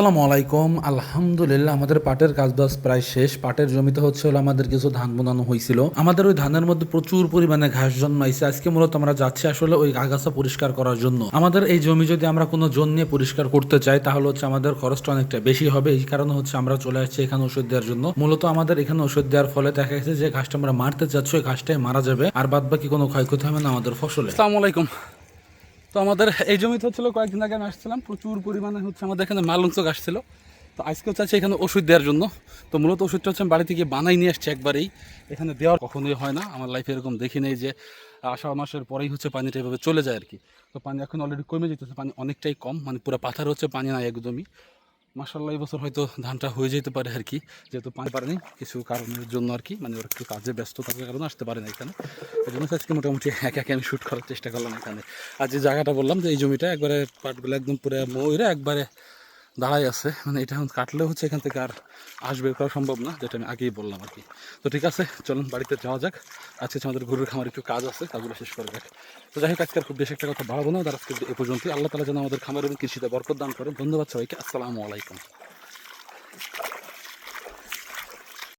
আসসালামু আলাইকুম। আলহামদুলিল্লাহ, আমাদের পাটের কাজবাজ প্রায় শেষ। পাটের জমিতে হচ্ছে হলো আমাদের কিছু ধান বোনানো হয়েছিল। আমাদের ওই ধানের মধ্যে প্রচুর পরিমাণে ঘাস জন্মাইছে। আজকে মূলত আমরা যাচ্ছি আসলে ওই আগাছা পরিষ্কার করার জন্য। আমাদের এই জমি যদি আমরা কোনো জোন নিয়ে পরিষ্কার করতে চাই, তাহলে হচ্ছে আমাদের খরচটা অনেকটা বেশি হবে। এই কারণে হচ্ছে আমরা চলে আসছি এখানে ওষুধ দেওয়ার জন্য। মূলত আমাদের এখানে ওষুধ দেওয়ার ফলে দেখা গেছে যে ঘাসটা আমরা মারতে চাচ্ছি, ওই ঘাসটাই মারা যাবে। আর বাদ বাকি কোনো ক্ষয়ক্ষতি হবে না আমাদের ফসলে। আসসালামু আলাইকুম। তো আমাদের এই জমিতে হচ্ছিল কয়েকদিন আগে আমি আসছিলাম, প্রচুর পরিমাণে হচ্ছে আমাদের এখানে মালঞ্চ আসছিল। ছিল তো আজকে হচ্ছে এখানে ওষুধ দেওয়ার জন্য। তো মূলত ওষুধটা হচ্ছে আমি বাড়ি থেকে বানাই নিয়ে আসছি একবারেই। এখানে দেওয়ার কখনোই হয় না, আমার লাইফে এরকম দেখি নেই যে আষাঢ় মাসের পরেই হচ্ছে পানিটা এভাবে চলে যায় আর কি। তো পানি এখন অলরেডি কমে যেতেছে পানি অনেকটাই কম মানে পুরো পাথার হচ্ছে পানি নাই একদমই। মাসাল্লাহ বছর হয়তো ধানটা হয়ে যেতে পারে আর কি। যেহেতু পানি পারেনি, কিছু কারণের জন্য আর কি মানে ওর একটু কাজে ব্যস্ত থাকার কারণে আসতে পারে না এখানে। ওই জন্য আজকে মোটামুটি একে একে আমি শ্যুট করার চেষ্টা করলাম এখানে। আর যে জায়গাটা বললাম যে এই জমিটা একবারে পাটগুলো একদম পুরো ময়ূরে, একবারে দাঁড়াই আছে। মানে এটা এখন কাটলেও হচ্ছে এখান থেকে আর আসবে করা সম্ভব না, যেটা আমি আগেই বললাম আর কি। তো ঠিক আছে, চলুন বাড়িতে যাওয়া যাক। আজকে আমাদের গরুর খামার একটু কাজ আছে, কাজগুলো শেষ করে যাক। তো যাই হোক, আজকে খুব বেশি একটা কথা বাড়াবো না তার আজকে এ পর্যন্তই। আল্লাহ তালা যেন আমাদের খামার এবং কৃষিতে বরকত দান করেন। ধন্যবাদ সবাইকে, আসসালামু আলাইকুম।